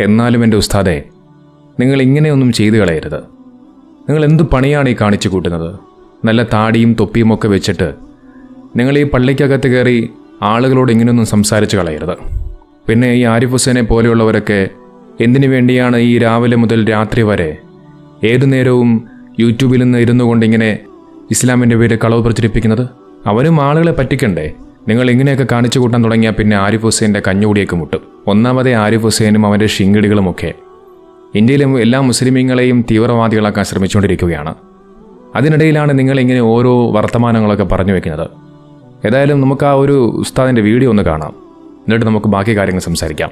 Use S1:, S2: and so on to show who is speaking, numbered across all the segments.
S1: എന്നാലും എന്റെ ഉസ്താദെ നിങ്ങൾ ഇങ്ങനെയൊന്നും ചെയ്തു കളയരുത്. നിങ്ങൾ എന്ത് പണിയാണ് ഈ കാണിച്ചു കൂട്ടുന്നത്? നല്ല താടിയും തൊപ്പിയും ഒക്കെ വെച്ചിട്ട് നിങ്ങൾ ഈ പള്ളിക്കകത്ത് കയറി ആളുകളോട് ഇങ്ങനെയൊന്നും സംസാരിച്ച് കളയരുത്. പിന്നെ ഈ ആരിഫ് ഹുസൈനെ പോലെയുള്ളവരൊക്കെ എന്തിനു വേണ്ടിയാണ് ഈ രാവിലെ മുതൽ രാത്രി വരെ ഏതു നേരവും യൂട്യൂബിൽ നിന്ന് ഇരുന്നു കൊണ്ട് ഇങ്ങനെ ഇസ്ലാമിന്റെ പേര് കളവ് പ്രചരിപ്പിക്കുന്നത്? അവരും ആളുകളെ പറ്റിക്കണ്ടേ? നിങ്ങൾ ഇങ്ങനെയൊക്കെ കാണിച്ചു കൂട്ടാൻ തുടങ്ങിയാൽ പിന്നെ ആരിഫ് ഹുസൈന്റെ കഞ്ഞുകൂടിയൊക്കെ മുട്ടും. ഒന്നാമതേ ആരിഫ് ഹുസൈനും അവന്റെ ഷിങ്കിടികളുമൊക്കെ ഇന്ത്യയിലും എല്ലാ മുസ്ലിമീങ്ങളെയും തീവ്രവാദികളാക്കാൻ ശ്രമിച്ചുകൊണ്ടിരിക്കുകയാണ്. അതിനിടയിലാണ് നിങ്ങൾ ഇങ്ങനെ ഓരോ വർത്തമാനങ്ങളൊക്കെ പറഞ്ഞു വെക്കുന്നത്. ഏതായാലും നമുക്ക് ആ ഒരു ഉസ്താദിന്റെ വീഡിയോ ഒന്ന് കാണാം. എന്നിട്ട് നമുക്ക് ബാക്കി കാര്യങ്ങൾ സംസാരിക്കാം.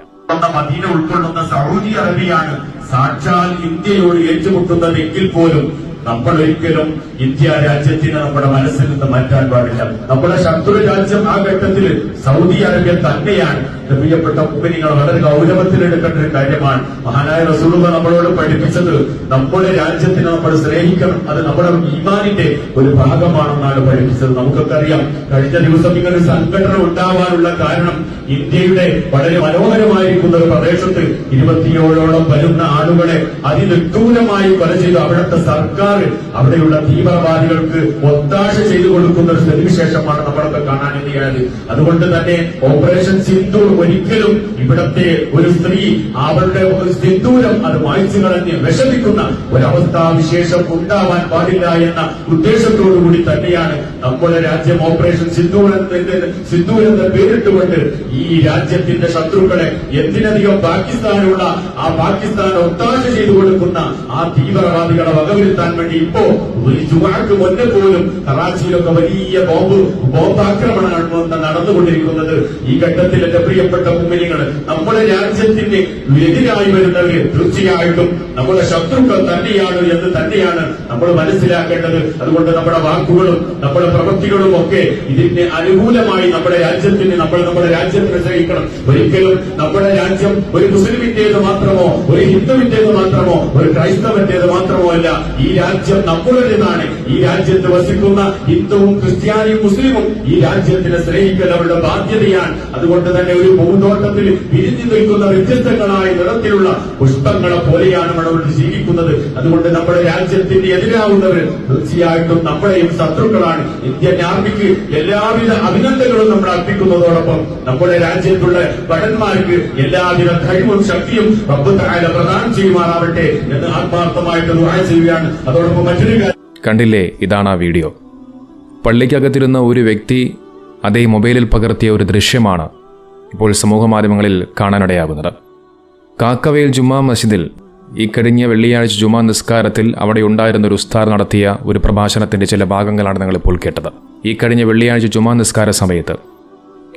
S2: മദീന ഉൾക്കൊള്ളുന്ന സൗദി അറേബ്യയാണ് സാക്ഷാൽ ഇന്ത്യയോട് ഏറ്റുമുട്ടുന്നതെങ്കിൽ പോലും നമ്മൾ ഒരിക്കലും ഇന്ത്യ രാജ്യത്തിന് നമ്മുടെ മനസ്സിൽ നിന്ന് മാറ്റാൻ പാടില്ല. നമ്മുടെ ശത്രു രാജ്യം ആ ഘട്ടത്തിൽ സൗദി അറേബ്യ തന്നെയാണ്. പ്രിയപ്പെട്ട കുമ്പനികൾ വളരെ ഗൗരവത്തിൽ എടുക്കേണ്ട ഒരു കാര്യമാണ്. മഹാനായ റസൂലുക നമ്മളോട് പഠിപ്പിച്ചത് നമ്മുടെ രാജ്യത്തിനെ നമ്മൾ സ്നേഹിക്കണം. അത് നമ്മുടെ ഈമാനിന്റെ ഒരു ഭാഗമാണെന്നാണ് പഠിപ്പിച്ചത്. നമുക്കൊക്കെ അറിയാം കഴിഞ്ഞ ദിവസം ഇങ്ങനെ സംഘടന ഉണ്ടാവാനുള്ള കാരണം ഇന്ത്യയുടെ വളരെ മനോഹരമായിരിക്കുന്ന ഒരു പ്രദേശത്ത് ഇരുപത്തിയേഴോളം വരുന്ന ആളുകളെ അതിനിഷ്ഠൂരമായി കൊല ചെയ്ത് അവിടുത്തെ സർക്കാർ അവിടെയുള്ള തീവ്രവാദികൾക്ക് ഒത്താശ ചെയ്തു കൊടുക്കുന്ന ഒരു സ്ഥിതിവിശേഷമാണ് നമ്മളൊക്കെ കാണാനിടയായത് അതുകൊണ്ട് തന്നെ ഓപ്പറേഷൻ സിന്ധു ഒരിക്കലും ഇവിടത്തെ ഒരു സ്ത്രീ അവരുടെ ഒരു സിന്ദൂരം അത് വായിച്ചു കളഞ്ഞ് വിഷമിക്കുന്ന ഒരവസ്ഥാവിശേഷം ഉണ്ടാവാൻ പാടില്ല എന്ന ഉദ്ദേശത്തോടുകൂടി തന്നെയാണ് നമ്മുടെ രാജ്യം ഓപ്പറേഷൻ സിന്ധു എന്ന എന്ന് പേരിട്ടുകൊണ്ട് ഈ രാജ്യത്തിന്റെ ശത്രുക്കളെ എന്തിനധികം പാകിസ്ഥാനുള്ള ആ പാകിസ്ഥാൻ ഒത്താശ ചെയ്തു കൊടുക്കുന്ന ആ തീവ്രവാദികളെ വകവരുത്താൻ വേണ്ടി ഇപ്പോ ഒരു ചുവാക്ക് മുന്നേ പോലും കറാച്ചിയിലൊക്കെ വലിയ ബോംബ് ബോംബാക്രമണമാണ് നടന്നുകൊണ്ടിരിക്കുന്നത്. ഈ ഘട്ടത്തിൽ എന്റെ പ്രിയപ്പെട്ട കുമ്മിനികൾ നമ്മുടെ രാജ്യത്തിന്റെ എതിരായി വരുന്നവര് തീർച്ചയായിട്ടും നമ്മുടെ ശത്രുക്കൾ തന്നെയാണ് എന്ന് തന്നെയാണ് നമ്മൾ മനസ്സിലാക്കേണ്ടത്. അതുകൊണ്ട് നമ്മുടെ വാക്കുകളും നമ്മുടെ പ്രവൃത്തികളും ഒക്കെ ഇതിന് അനുകൂലമായി നമ്മുടെ രാജ്യത്തിന് നമ്മൾ നമ്മുടെ രാജ്യത്തിന് സഹിക്കണം ഒരിക്കലും നമ്മുടെ രാജ്യം ഒരു മുസ്ലിമിന്റേത് മാത്രമോ ഒരു ഹിന്ദുവിന്റേത് മാത്രമോ ഒരു ക്രൈസ്തവന്റേത് മാത്രമോ അല്ല ഈ രാജ്യം നമ്മുടേതാണ് ഈ രാജ്യത്ത് വസിക്കുന്ന ഹിന്ദുവും ക്രിസ്ത്യാനിയും മുസ്ലിമും ഈ രാജ്യത്തിനെ സ്നേഹിക്കൽ അവരുടെ ബാധ്യതയാണ്. അതുകൊണ്ട് തന്നെ ഒരു പൂന്തോട്ടത്തിൽ പിരിഞ്ഞു നിൽക്കുന്ന വ്യത്യസ്തങ്ങളായ നിറത്തിലുള്ള പുഷ്പങ്ങളെ പോലെയാണ് അവർ ജീവിക്കുന്നത്. അതുകൊണ്ട് നമ്മുടെ രാജ്യത്തിന്റെ എതിരാവുന്നവർ തീർച്ചയായിട്ടും നമ്മളെയും ശത്രുക്കളാണ്. ഇന്ത്യൻ ആർമിക്ക് എല്ലാവിധ അഭിനന്ദനങ്ങളും നമ്മൾ അർപ്പിക്കുന്നതോടൊപ്പം നമ്മുടെ രാജ്യത്തുള്ള ഭടന്മാർക്ക് എല്ലാവിധ കഴിവും ശക്തിയും തആല പ്രദാനം ചെയ്യുമാറാവട്ടെ എന്ന് ആത്മാർത്ഥമായിട്ട് ദുആ ചെയ്യുകയാണ്. അതോടൊപ്പം മറ്റൊരു കാര്യം
S1: കണ്ടില്ലേ? ഇതാണ് ആ വീഡിയോ. പള്ളിക്കകത്തിരുന്ന ഒരു വ്യക്തി അതേ മൊബൈലിൽ പകർത്തിയ ഒരു ദൃശ്യമാണ് ഇപ്പോൾ സമൂഹമാധ്യമങ്ങളിൽ കാണാനിടയാകുന്നത്. കാക്കവേൽ ജുമാ മസ്ജിദിൽ ഈ കഴിഞ്ഞ വെള്ളിയാഴ്ച ജുമാ നിസ്കാരത്തിൽ അവിടെ ഉണ്ടായിരുന്ന ഒരു ഉസ്താർ നടത്തിയ ഒരു പ്രഭാഷണത്തിന്റെ ചില ഭാഗങ്ങളാണ് നിങ്ങൾ ഇപ്പോൾ കേട്ടത്. ഈ കഴിഞ്ഞ വെള്ളിയാഴ്ച ജുമാ നിസ്കാര സമയത്ത്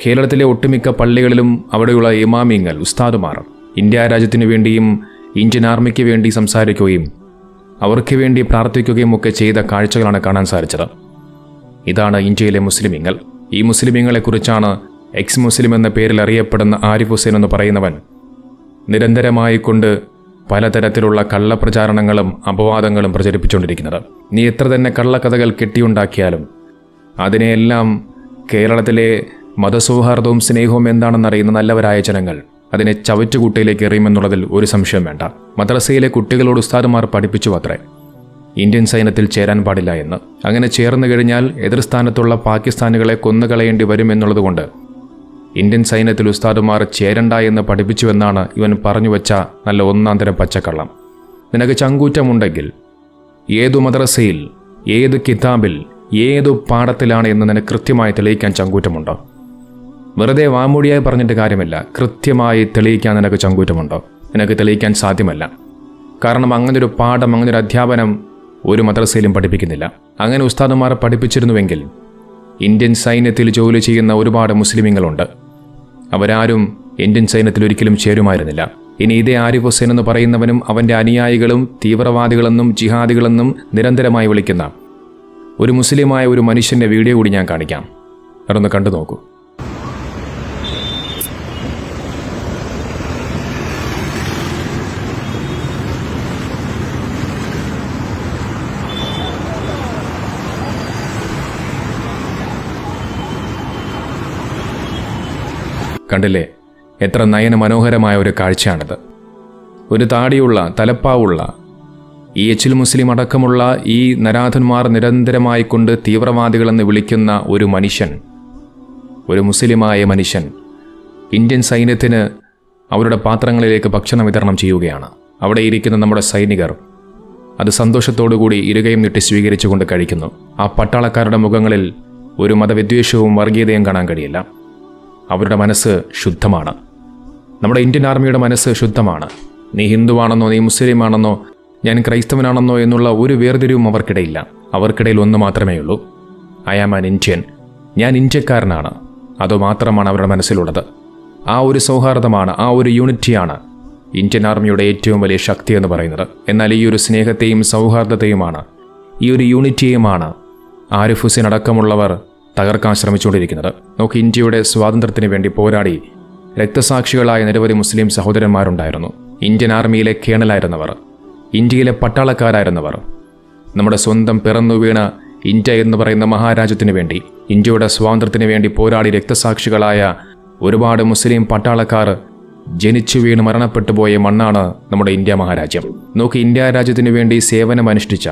S1: കേരളത്തിലെ ഒട്ടുമിക്ക പള്ളികളിലും അവിടെയുള്ള ഇമാമിങ്ങൾ ഉസ്താദുമാർ ഇന്ത്യ രാജ്യത്തിനു വേണ്ടിയും ഇന്ത്യൻ ആർമിക്ക് വേണ്ടി സംസാരിക്കുകയും അവർക്ക് വേണ്ടി പ്രാർത്ഥിക്കുകയും ഒക്കെ ചെയ്ത കാഴ്ചകളാണ് കാണാൻ സാധിച്ചത്. ഇതാണ് ഇന്ത്യയിലെ മുസ്ലിമീങ്ങൾ. ഈ മുസ്ലിമീങ്ങളെക്കുറിച്ചാണ് എക്സ് മുസ്ലിം എന്ന പേരിൽ അറിയപ്പെടുന്ന ആരിഫ് ഹുസൈൻ എന്ന് പറയുന്നവൻ. നിരന്തരമായി കൊണ്ട് പലതരത്തിലുള്ള കള്ളപ്രചാരണങ്ങളും അപവാദങ്ങളും പ്രചരിപ്പിച്ചുകൊണ്ടിരിക്കുന്നത്. നീ എത്ര തന്നെ കള്ളക്കഥകൾ കെട്ടിയുണ്ടാക്കിയാലും അതിനെയെല്ലാം കേരളത്തിലെ മതസൗഹാർദ്ദവും സ്നേഹവും എന്താണെന്നറിയുന്ന നല്ലവരായ ജനങ്ങൾ അതിനെ ചവറ്റുകുട്ടയിലേക്ക് എറിയുമെന്നുള്ളതിൽ ഒരു സംശയം വേണ്ട. മദ്രസയിലെ കുട്ടികളോട് ഉസ്താദുമാർ പഠിപ്പിച്ചു അത്രേ ഇന്ത്യൻ സൈന്യത്തിൽ ചേരാൻ പാടില്ല എന്ന്. അങ്ങനെ ചേർന്നു കഴിഞ്ഞാൽ എതിർസ്ഥാനത്തുള്ള പാകിസ്ഥാനുകളെ കൊന്നുകളയേണ്ടി വരുമെന്നുള്ളതുകൊണ്ട് ഇന്ത്യൻ സൈന്യത്തിൽ ഉസ്താദുമാർ ചേരണ്ട എന്ന് പഠിപ്പിച്ചുവെന്നാണ് ഇവൻ പറഞ്ഞു വെച്ച നല്ല ഒന്നാം തരം പച്ചക്കള്ളം. നിനക്ക് ചങ്കൂറ്റമുണ്ടെങ്കിൽ ഏതു മദ്രസയിൽ ഏത് കിതാബിൽ ഏതു പാഠത്തിലാണ് എന്ന് നിനക്ക് കൃത്യമായി തെളിയിക്കാൻ ചങ്കൂറ്റമുണ്ടോ? വെറുതെ വാമൊഴിയായി പറഞ്ഞിട്ട് കാര്യമില്ല. കൃത്യമായി തെളിയിക്കാൻ നിനക്ക് ചങ്കൂറ്റമുണ്ടോ? നിനക്ക് തെളിയിക്കാൻ സാധ്യമല്ല. കാരണം അങ്ങനൊരു പാഠം അങ്ങനൊരു അധ്യാപനം ഒരു മദ്രസയിലും പഠിപ്പിക്കുന്നില്ല. അങ്ങനെ ഉസ്താദുമാർ പഠിപ്പിച്ചിരുന്നുവെങ്കിൽ ഇന്ത്യൻ സൈന്യത്തിൽ ജോലി ചെയ്യുന്ന ഒരുപാട് മുസ്ലിമീങ്ങളുണ്ട്. അവരാരും ഇന്ത്യൻ സൈന്യത്തിൽ ഒരിക്കലും ചേരുമായിരുന്നില്ല. ഇനി ഇതേ ആരിഫ് ഹുസൈൻ എന്ന് പറയുന്നവനും അവന്റെ അനുയായികളും തീവ്രവാദികളെന്നും ജിഹാദികളെന്നും നിരന്തരമായി വിളിക്കുന്ന ഒരു മുസ്ലിമായ ഒരു മനുഷ്യന്റെ വീഡിയോ കൂടി ഞാൻ കാണിക്കാം. അതൊന്ന് കണ്ടു നോക്കൂ. കണ്ടില്ലേ? എത്ര നയന മനോഹരമായ ഒരു കാഴ്ചയാണിത്. ഒരു താടിയുള്ള തലപ്പാവുള്ള ഈ എച്ചിൽ മുസ്ലിം അടക്കമുള്ള ഈ നരാധന്മാർ നിരന്തരമായി കൊണ്ട് തീവ്രവാദികളെന്ന് വിളിക്കുന്ന ഒരു മനുഷ്യൻ ഒരു മുസ്ലിമായ മനുഷ്യൻ ഇന്ത്യൻ സൈന്യത്തിന് അവരുടെ പാത്രങ്ങളിലേക്ക് ഭക്ഷണം വിതരണം ചെയ്യുകയാണ്. അവിടെ ഇരിക്കുന്ന നമ്മുടെ സൈനികർ അത് സന്തോഷത്തോടുകൂടി ഇരുകയും നീട്ടി സ്വീകരിച്ചുകൊണ്ട് കഴിക്കുന്നു. ആ പട്ടാളക്കാരുടെ മുഖങ്ങളിൽ ഒരു മതവിദ്വേഷവും വർഗീയതയും കാണാൻ കഴിയില്ല. അവരുടെ മനസ്സ് ശുദ്ധമാണ്. നമ്മുടെ ഇന്ത്യൻ ആർമിയുടെ മനസ്സ് ശുദ്ധമാണ്. നീ ഹിന്ദുവാണെന്നോ നീ മുസ്ലിമാണെന്നോ ഞാൻ ക്രൈസ്തവനാണെന്നോ എന്നുള്ള ഒരു വേർതിരിവും അവർക്കിടയില്ല. അവർക്കിടയിൽ ഒന്ന് മാത്രമേ ഉള്ളൂ ഐ ആം ആൻ ഇന്ത്യൻ ഞാൻ ഇന്ത്യക്കാരനാണ്. അതുമാത്രമാണ് അവരുടെ മനസ്സിലുള്ളത്. ആ ഒരു സൗഹാർദ്ദമാണ് ആ ഒരു യൂണിറ്റിയാണ് ഇന്ത്യൻ ആർമിയുടെ ഏറ്റവും വലിയ ശക്തി എന്ന് പറയുന്നത്. എന്നാൽ ഈ ഒരു സ്നേഹത്തെയും സൗഹാർദ്ദത്തെയുമാണ് ഈ ഒരു യൂണിറ്റിയുമാണ് ആരിഫ് ഹുസൈൻ അടക്കമുള്ളവർ തകർക്കാൻ ശ്രമിച്ചുകൊണ്ടിരിക്കുന്നത്. നോക്ക് ഇന്ത്യയുടെ സ്വാതന്ത്ര്യത്തിന് വേണ്ടി പോരാടി രക്തസാക്ഷികളായ നിരവധി മുസ്ലിം സഹോദരന്മാരുണ്ടായിരുന്നു. ഇന്ത്യൻ ആർമിയിലെ കേണലായിരുന്നവർ. ഇന്ത്യയിലെ പട്ടാളക്കാരായിരുന്നവർ. നമ്മുടെ സ്വന്തം പിറന്നു വീണ ഇന്ത്യ എന്ന് പറയുന്ന മഹാരാജ്യത്തിന് വേണ്ടി ഇന്ത്യയുടെ സ്വാതന്ത്ര്യത്തിന് വേണ്ടി പോരാടി രക്തസാക്ഷികളായ ഒരുപാട് മുസ്ലിം പട്ടാളക്കാർ ജനിച്ചു വീണ് മരണപ്പെട്ടു പോയ മണ്ണാണ് നമ്മുടെ ഇന്ത്യ മഹാരാജ്യം. നോക്കി ഇന്ത്യ രാജ്യത്തിനു വേണ്ടി സേവനം അനുഷ്ഠിച്ച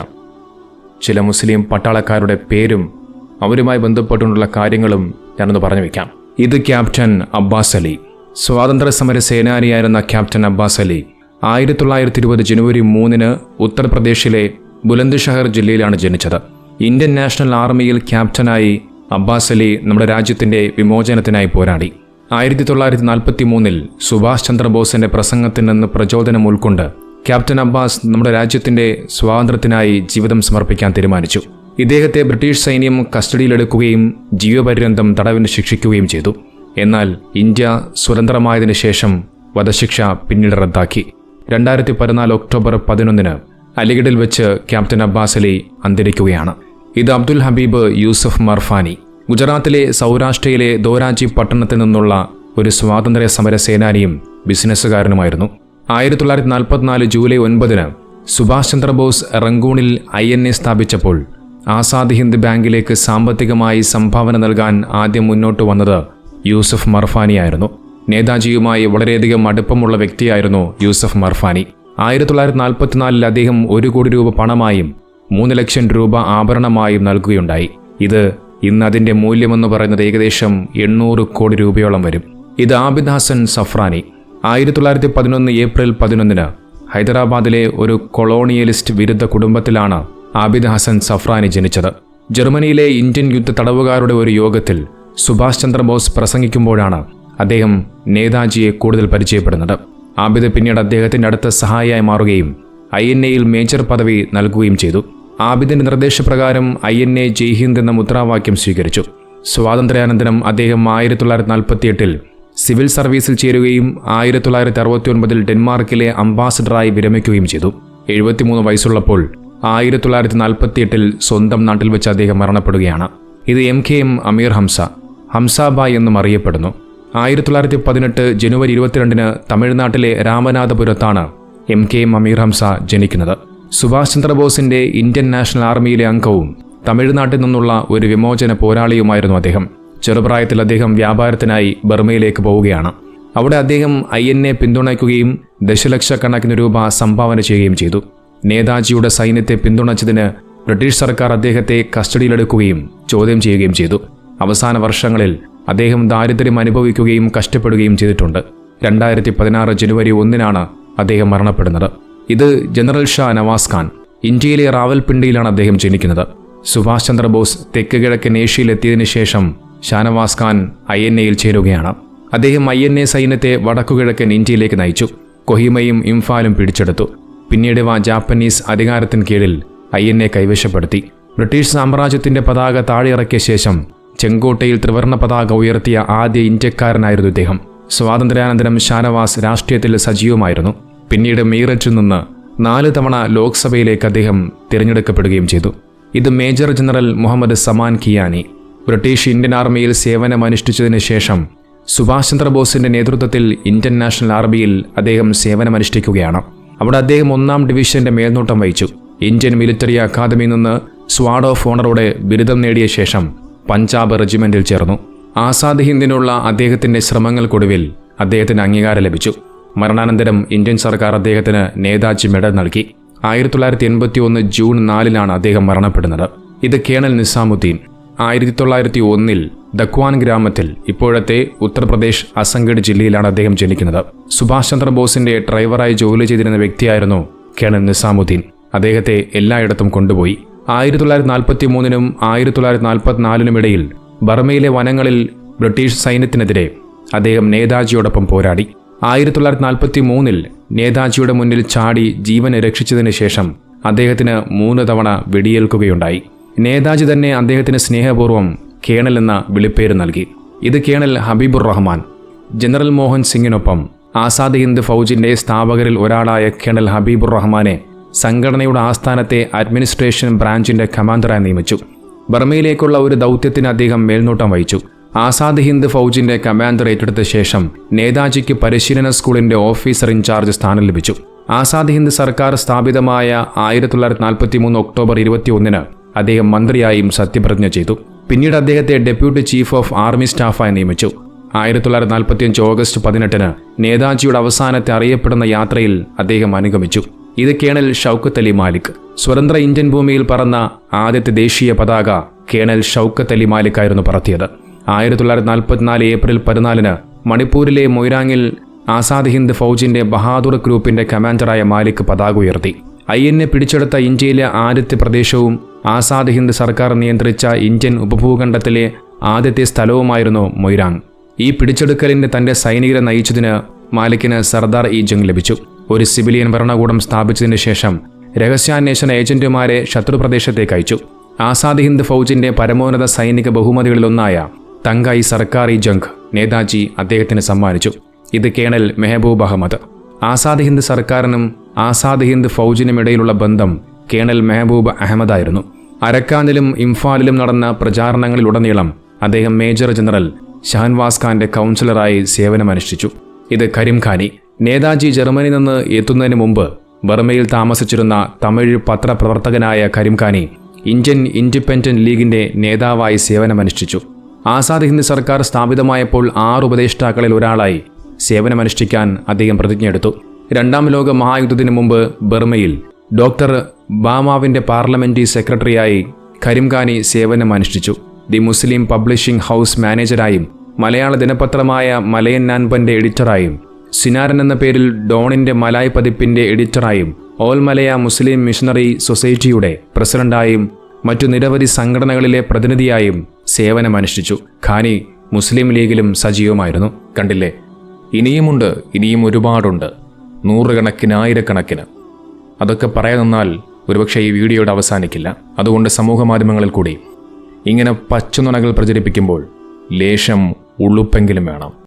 S1: ചില മുസ്ലിം പട്ടാളക്കാരുടെ പേരും അവരുമായി ബന്ധപ്പെട്ടുള്ള കാര്യങ്ങളും ഞാനൊന്ന് പറഞ്ഞു വയ്ക്കാം ഇത് ക്യാപ്റ്റൻ അബ്ബാസ് അലി. സ്വാതന്ത്ര്യ സമര സേനാനിയായിരുന്ന ക്യാപ്റ്റൻ അബ്ബാസ് അലി ആയിരത്തി തൊള്ളായിരത്തി ഇരുപത് ജനുവരി മൂന്നിന് ഉത്തർപ്രദേശിലെ ബുലന്ദ്ഷഹർ ജില്ലയിലാണ് ജനിച്ചത്. ഇന്ത്യൻ നാഷണൽ ആർമിയിൽ ക്യാപ്റ്റനായി അബ്ബാസ് അലി നമ്മുടെ രാജ്യത്തിന്റെ വിമോചനത്തിനായി പോരാടി. ആയിരത്തി തൊള്ളായിരത്തി നാൽപ്പത്തി മൂന്നിൽ സുഭാഷ് ചന്ദ്രബോസിന്റെ പ്രസംഗത്തിൽ നിന്ന് പ്രചോദനം ഉൾക്കൊണ്ട് ക്യാപ്റ്റൻ അബ്ബാസ് നമ്മുടെ രാജ്യത്തിന്റെ സ്വാതന്ത്ര്യത്തിനായി ജീവിതം സമർപ്പിക്കാൻ തീരുമാനിച്ചു. ഇദ്ദേഹത്തെ ബ്രിട്ടീഷ് സൈന്യം കസ്റ്റഡിയിലെടുക്കുകയും ജീവപര്യന്തം തടവിന് ശിക്ഷിക്കുകയും ചെയ്തു. എന്നാൽ ഇന്ത്യ സ്വതന്ത്രമായതിനു ശേഷം വധശിക്ഷ പിന്നീട് റദ്ദാക്കി. രണ്ടായിരത്തി പതിനാല് ഒക്ടോബർ പതിനൊന്നിന് അലിഗഡിൽ വെച്ച് ക്യാപ്റ്റൻ അബ്ബാസ് അലി അന്തരിക്കുകയാണ്. ഇത് അബ്ദുൽ ഹബീബ് യൂസഫ് മർഫാനി. ഗുജറാത്തിലെ സൗരാഷ്ട്രയിലെ ദോരാജി പട്ടണത്തിൽ നിന്നുള്ള ഒരു സ്വാതന്ത്ര്യ സമര സേനാനിയും ബിസിനസ്സുകാരനുമായിരുന്നു. ആയിരത്തി തൊള്ളായിരത്തി നാൽപ്പത്തിനാല് ജൂലൈ ഒൻപതിന് സുഭാഷ് ചന്ദ്രബോസ് റങ്കൂണിൽ ഐ എൻ എ സ്ഥാപിച്ചപ്പോൾ ആസാദ് ഹിന്ദ് ബാങ്കിലേക്ക് സാമ്പത്തികമായി സംഭാവന നൽകാൻ ആദ്യം മുന്നോട്ട് വന്നത് യൂസഫ് മർഫാനിയായിരുന്നു. നേതാജിയുമായി വളരെയധികം അടുപ്പമുള്ള വ്യക്തിയായിരുന്നു യൂസഫ് മർഫാനി. ആയിരത്തി തൊള്ളായിരത്തി നാൽപ്പത്തിനാലിൽ അദ്ദേഹം ഒരു കോടി രൂപ പണമായും മൂന്ന് ലക്ഷം രൂപ ആഭരണമായും നൽകുകയുണ്ടായി. ഇത് ഇന്ന് അതിന്റെ മൂല്യമെന്ന് പറയുന്നത് ഏകദേശം എണ്ണൂറ് കോടി രൂപയോളം വരും. ഇത് ആബിദ് ഹസൻ സഫ്രാനി. ആയിരത്തി തൊള്ളായിരത്തി പതിനൊന്ന് ഏപ്രിൽ പതിനൊന്നിന് ഹൈദരാബാദിലെ ഒരു കൊളോണിയലിസ്റ്റ് വിരുദ്ധ കുടുംബത്തിലാണ് ആബിദ് ഹസൻ സഫ്രാനി ജനിച്ചത്. ജർമ്മനിയിലെ ഇന്ത്യൻ യുദ്ധ തടവുകാരുടെ ഒരു യോഗത്തിൽ സുഭാഷ് ചന്ദ്രബോസ് പ്രസംഗിക്കുമ്പോഴാണ് അദ്ദേഹം നേതാജിയെ കൂടുതൽ പരിചയപ്പെടുന്നത്. ആബിദ് പിന്നീട് അദ്ദേഹത്തിന്റെ അടുത്ത സഹായിയായി മാറുകയും ഐ എൻ എയിൽ മേജർ പദവി നൽകുകയും ചെയ്തു. ആബിദിന്റെ നിർദ്ദേശപ്രകാരം ഐ എൻ എ ജയ്ഹിന്ദ് എന്ന മുദ്രാവാക്യം സ്വീകരിച്ചു. സ്വാതന്ത്ര്യാനന്തരം അദ്ദേഹം ആയിരത്തി തൊള്ളായിരത്തി നാൽപ്പത്തിയെട്ടിൽ സിവിൽ സർവീസിൽ ചേരുകയും ആയിരത്തി തൊള്ളായിരത്തി അറുപത്തി ഒൻപതിൽ ഡെൻമാർക്കിലെ അംബാസഡറായി വിരമിക്കുകയും ചെയ്തു. എഴുപത്തിമൂന്ന് വയസ്സുള്ളപ്പോൾ ആയിരത്തി തൊള്ളായിരത്തി നാൽപ്പത്തി എട്ടിൽ സ്വന്തം നാട്ടിൽ വെച്ച് അദ്ദേഹം മരണപ്പെടുകയാണ്. ഇത് M K M Ameer Hamza ഹംസാബായ് എന്നും അറിയപ്പെടുന്നു. ആയിരത്തി തൊള്ളായിരത്തി പതിനെട്ട് ജനുവരി ഇരുപത്തിരണ്ടിന് തമിഴ്നാട്ടിലെ രാമനാഥപുരത്താണ് M K M Ameer Hamza ജനിക്കുന്നത്. സുഭാഷ് ചന്ദ്രബോസിന്റെ ഇന്ത്യൻ നാഷണൽ ആർമിയിലെ അംഗവും തമിഴ്നാട്ടിൽ നിന്നുള്ള ഒരു വിമോചന പോരാളിയുമായിരുന്നു അദ്ദേഹം. ചെറുപ്രായത്തിൽ അദ്ദേഹം വ്യാപാരത്തിനായി ബർമയിലേക്ക് പോവുകയാണ്. അവിടെ അദ്ദേഹം ഐ എൻ എ പിന്തുണയ്ക്കുകയും ദശലക്ഷക്കണക്കിന് രൂപ സംഭാവന ചെയ്യുകയും ചെയ്തു. നേതാജിയുടെ സൈന്യത്തെ പിന്തുണച്ചതിന് ബ്രിട്ടീഷ് സർക്കാർ അദ്ദേഹത്തെ കസ്റ്റഡിയിലെടുക്കുകയും ചോദ്യം ചെയ്യുകയും ചെയ്തു. അവസാന വർഷങ്ങളിൽ അദ്ദേഹം ദാരിദ്ര്യം അനുഭവിക്കുകയും കഷ്ടപ്പെടുകയും ചെയ്തിട്ടുണ്ട്. രണ്ടായിരത്തി പതിനാറ് ജനുവരി ഒന്നിനാണ് അദ്ദേഹം മരണപ്പെടുന്നത്. ഇത് ജനറൽ ഷാ നവാസ് ഖാൻ ഇന്ത്യയിലെ റാവൽപിണ്ടിയിലാണ് അദ്ദേഹം ജനിക്കുന്നത്. സുഭാഷ് ചന്ദ്രബോസ് തെക്ക് കിഴക്കൻ ഏഷ്യയിലെത്തിയതിനു ശേഷം ഷാനവാസ് ഖാൻ ഐ എൻ എയിൽ ചേരുകയാണ്. അദ്ദേഹം ഐ എൻ എ സൈന്യത്തെ വടക്കുകിഴക്കൻ ഇന്ത്യയിലേക്ക് നയിച്ചു. കൊഹിമയും ഇംഫാലും പിടിച്ചെടുത്തു. പിന്നീട് ഇവ ജാപ്പനീസ് അധികാരത്തിന് കീഴിൽ ഐ എൻ എ കൈവശപ്പെടുത്തി. ബ്രിട്ടീഷ് സാമ്രാജ്യത്തിന്റെ പതാക താഴെയിറക്കിയ ശേഷം ചെങ്കോട്ടയിൽ ത്രിവർണ പതാക ഉയർത്തിയ ആദ്യ ഇന്ത്യക്കാരനായിരുന്നു ഇദ്ദേഹം. സ്വാതന്ത്ര്യാനന്തരം ഷാനവാസ് രാഷ്ട്രീയത്തിൽ സജീവമായിരുന്നു. പിന്നീട് മീററ്റിൽ നിന്ന് നാല് തവണ ലോക്സഭയിലേക്ക് അദ്ദേഹം തിരഞ്ഞെടുക്കപ്പെടുകയും ചെയ്തു. ഇത് major general Muhammad Zaman Kiani British Indian ആർമിയിൽ സേവനമനുഷ്ഠിച്ചതിന് ശേഷം സുഭാഷ് ചന്ദ്രബോസിന്റെ നേതൃത്വത്തിൽ ഇന്ത്യൻ നാഷണൽ ആർമിയിൽ അദ്ദേഹം സേവനമനുഷ്ഠിക്കുകയാണ്. അവിടെ അദ്ദേഹം ഒന്നാം ഡിവിഷന്റെ മേൽനോട്ടം വഹിച്ചു. ഇന്ത്യൻ മിലിറ്ററി അക്കാദമിയിൽ നിന്ന് സ്വാഡ് ഓഫ് ഓണറോടെ ബിരുദം നേടിയ ശേഷം പഞ്ചാബ് റെജിമെന്റിൽ ചേർന്നു. ആസാദ് ഹിന്ദിനുള്ള അദ്ദേഹത്തിന്റെ ശ്രമങ്ങൾക്കൊടുവിൽ അദ്ദേഹത്തിന് അംഗീകാരം ലഭിച്ചു. മരണാനന്തരം ഇന്ത്യൻ സർക്കാർ അദ്ദേഹത്തിന് നേതാജി മെഡൽ നൽകി. ആയിരത്തി തൊള്ളായിരത്തി എൺപത്തി ഒന്ന് ജൂൺ നാലിനാണ് അദ്ദേഹം മരണപ്പെടുന്നത്. ഇത് കേണൽ നിസാമുദ്ദീൻ. ആയിരത്തി തൊള്ളായിരത്തി ഒന്നിൽ ദക്വാൻ ഗ്രാമത്തിൽ ഇപ്പോഴത്തെ ഉത്തർപ്രദേശ് അസംഗഡ് ജില്ലയിലാണ് അദ്ദേഹം ജനിക്കുന്നത്. സുഭാഷ് ചന്ദ്രബോസിന്റെ ഡ്രൈവറായി ജോലി ചെയ്തിരുന്ന വ്യക്തിയായിരുന്നു കേണൽ നിസാമുദ്ദീൻ. അദ്ദേഹത്തെ എല്ലായിടത്തും കൊണ്ടുപോയി. ആയിരത്തി തൊള്ളായിരത്തി നാൽപ്പത്തി മൂന്നിനും ആയിരത്തി തൊള്ളായിരത്തി നാൽപ്പത്തിനാലിനും ഇടയിൽ ബർമയിലെ വനങ്ങളിൽ ബ്രിട്ടീഷ് സൈന്യത്തിനെതിരെ അദ്ദേഹം നേതാജിയോടൊപ്പം പോരാടി. ആയിരത്തി തൊള്ളായിരത്തി നാൽപ്പത്തി മൂന്നിൽ നേതാജിയുടെ മുന്നിൽ ചാടി ജീവൻ രക്ഷിച്ചതിന് ശേഷം അദ്ദേഹത്തിന് മൂന്ന് തവണ വെടിയേൽക്കുകയുണ്ടായി. നേതാജി തന്നെ അദ്ദേഹത്തിന് സ്നേഹപൂർവം കേണൽ എന്ന വിളിപ്പേര് നൽകി. ഇത് കേണൽ ഹബീബുർ റഹ്മാൻ. ജനറൽ മോഹൻ സിംഗിനൊപ്പം ആസാദ് ഹിന്ദ് ഫൗജിന്റെ സ്ഥാപകരിൽ ഒരാളായ കേണൽ ഹബീബുർ റഹ്മാനെ സംഘടനയുടെ ആസ്ഥാനത്തെ അഡ്മിനിസ്ട്രേഷൻ ബ്രാഞ്ചിന്റെ കമാൻഡറായി നിയമിച്ചു. ബർമയിലേക്കുള്ള ഒരു ദൗത്യത്തിന് അദ്ദേഹം മേൽനോട്ടം വഹിച്ചു. ആസാദ് ഹിന്ദ് ഫൗജിന്റെ കമാൻഡർ ഏറ്റെടുത്ത ശേഷം നേതാജിക്ക് പരിശീലന സ്കൂളിന്റെ ഓഫീസർ ഇൻചാർജ് സ്ഥാനം ലഭിച്ചു. ആസാദ് ഹിന്ദ് സർക്കാർ സ്ഥാപിതമായ ആയിരത്തി തൊള്ളായിരത്തി നാൽപ്പത്തി മൂന്ന് ഒക്ടോബർ ഇരുപത്തിയൊന്നിന് അദ്ദേഹം മന്ത്രിയായും സത്യപ്രതിജ്ഞ ചെയ്തു. പിന്നീട് അദ്ദേഹത്തെ ഡെപ്യൂട്ടി ചീഫ് ഓഫ് ആർമി സ്റ്റാഫായി നിയമിച്ചു. ആയിരത്തി തൊള്ളായിരത്തി നാൽപ്പത്തിയഞ്ച് ഓഗസ്റ്റ് പതിനെട്ടിന് നേതാജിയുടെ അവസാനത്തെ അറിയപ്പെടുന്ന യാത്രയിൽ അദ്ദേഹം അനുഗമിച്ചു. ഇത് കേണൽ ഷൗക്കത്ത് അലി മാലിക്. സ്വതന്ത്ര ഇന്ത്യൻ ഭൂമിയിൽ പറന്ന ആദ്യത്തെ ദേശീയ പതാക കേണൽ ഷൗക്കത്ത് അലി മാലിക് ആയിരുന്നു പറത്തിയത്. ആയിരത്തി തൊള്ളായിരത്തി നാൽപ്പത്തിനാല് ഏപ്രിൽ പതിനാലിന് മണിപ്പൂരിലെ മൊയ്രാങ്ങിൽ ആസാദ് ഹിന്ദ് ഫൗജിന്റെ ബഹാദൂർ ഗ്രൂപ്പിന്റെ കമാൻഡറായ മാലിക് പതാക ഉയർത്തി. ഐ എന്നെ പിടിച്ചെടുത്ത ഇന്ത്യയിലെ ആദ്യത്തെ പ്രദേശവും ആസാദ് ഹിന്ദ് സർക്കാർ നിയന്ത്രിച്ച ഇന്ത്യൻ ഉപഭൂഖണ്ഡത്തിലെ ആദ്യത്തെ സ്ഥലവുമായിരുന്നു മൊയ്രാങ്. ഈ പിടിച്ചെടുക്കലിന്റെ തന്റെ സൈനികരെ നയിച്ചതിന് മാലിക്കിന് സർദാർ ഇ ജംഗ് ലഭിച്ചു. ഒരു സിവിലിയൻ ഭരണകൂടം സ്ഥാപിച്ചതിന് ശേഷം രഹസ്യാന്വേഷണ ഏജന്റുമാരെ ശത്രുപ്രദേശത്തേക്ക് അയച്ചു. ആസാദ് ഹിന്ദ് ഫൗജിന്റെ പരമോന്നത സൈനിക ബഹുമതികളിലൊന്നായ തങ്കായി സർക്കാർ ഇ ജംഗ് നേതാജി അദ്ദേഹത്തിന് സമ്മാനിച്ചു. ഇത് കേണൽ മെഹബൂബ് അഹമ്മദ്. ആസാദ് ഹിന്ദ് സർക്കാരിനും ആസാദ് ഹിന്ദ് ഫൗജിനും ഇടയിലുള്ള ബന്ധം കേണൽ മെഹബൂബ് അഹമ്മദായിരുന്നു. അരക്കാനിലും ഇംഫാലിലും നടന്ന പ്രചാരണങ്ങളിലുടനീളം അദ്ദേഹം മേജർ ജനറൽ ഷഹൻവാസ് ഖാന്റെ കൗൺസിലറായി സേവനമനുഷ്ഠിച്ചു. ഇത് കരീം ഖാനി നേതാജി ജർമ്മനി നിന്ന് എത്തുന്നതിന് മുമ്പ് ബർമയിൽ താമസിച്ചിരുന്ന തമിഴ് പത്രപ്രവർത്തകനായ കരീം ഖാനി ഇന്ത്യൻ ഇൻഡിപെൻഡന്റ് ലീഗിന്റെ നേതാവായി സേവനമനുഷ്ഠിച്ചു. ആസാദ് ഹിന്ദ് സർക്കാർ സ്ഥാപിതമായപ്പോൾ ആറ് ഉപദേഷ്ടാക്കളിൽ ഒരാളായി സേവനമനുഷ്ഠിക്കാൻ അദ്ദേഹം പ്രതിജ്ഞയെടുത്തു. രണ്ടാം ലോക മഹായുദ്ധത്തിന് മുമ്പ് ബർമയിൽ ഡോക്ടർ ബാമാവിന്റെ പാർലമെന്ററി സെക്രട്ടറിയായി കരിംഖാനി സേവനമനുഷ്ഠിച്ചു. ദി മുസ്ലിം പബ്ലിഷിംഗ് ഹൗസ് മാനേജരായും മലയാള ദിനപത്രമായ മലയൻ നാൻപന്റെ എഡിറ്ററായും സിനാരൻ എന്ന പേരിൽ ഡോണിന്റെ മലായ് പതിപ്പിന്റെ എഡിറ്ററായും ഓൾ മലയ മുസ്ലിം മിഷണറി സൊസൈറ്റിയുടെ പ്രസിഡന്റായും മറ്റു നിരവധി സംഘടനകളിലെ പ്രതിനിധിയായും സേവനമനുഷ്ഠിച്ചു. ഖാനി മുസ്ലിം ലീഗിലും സജീവമായിരുന്നു. കണ്ടില്ലേ? ഇനിയുമുണ്ട് ഇനിയും ഒരുപാടുണ്ട്. നൂറുകണക്കിന് ആയിരക്കണക്കിന്. അതൊക്കെ പറയാൻ നിന്നാൽ ഒരുപക്ഷെ ഈ വീഡിയോയുടെ അവസാനിക്കില്ല. അതുകൊണ്ട് സമൂഹ മാധ്യമങ്ങളിൽ കൂടി ഇങ്ങനെ പച്ചനുണകൾ പ്രചരിപ്പിക്കുമ്പോൾ ലേശം ഉളുപ്പെങ്കിലും വേണം.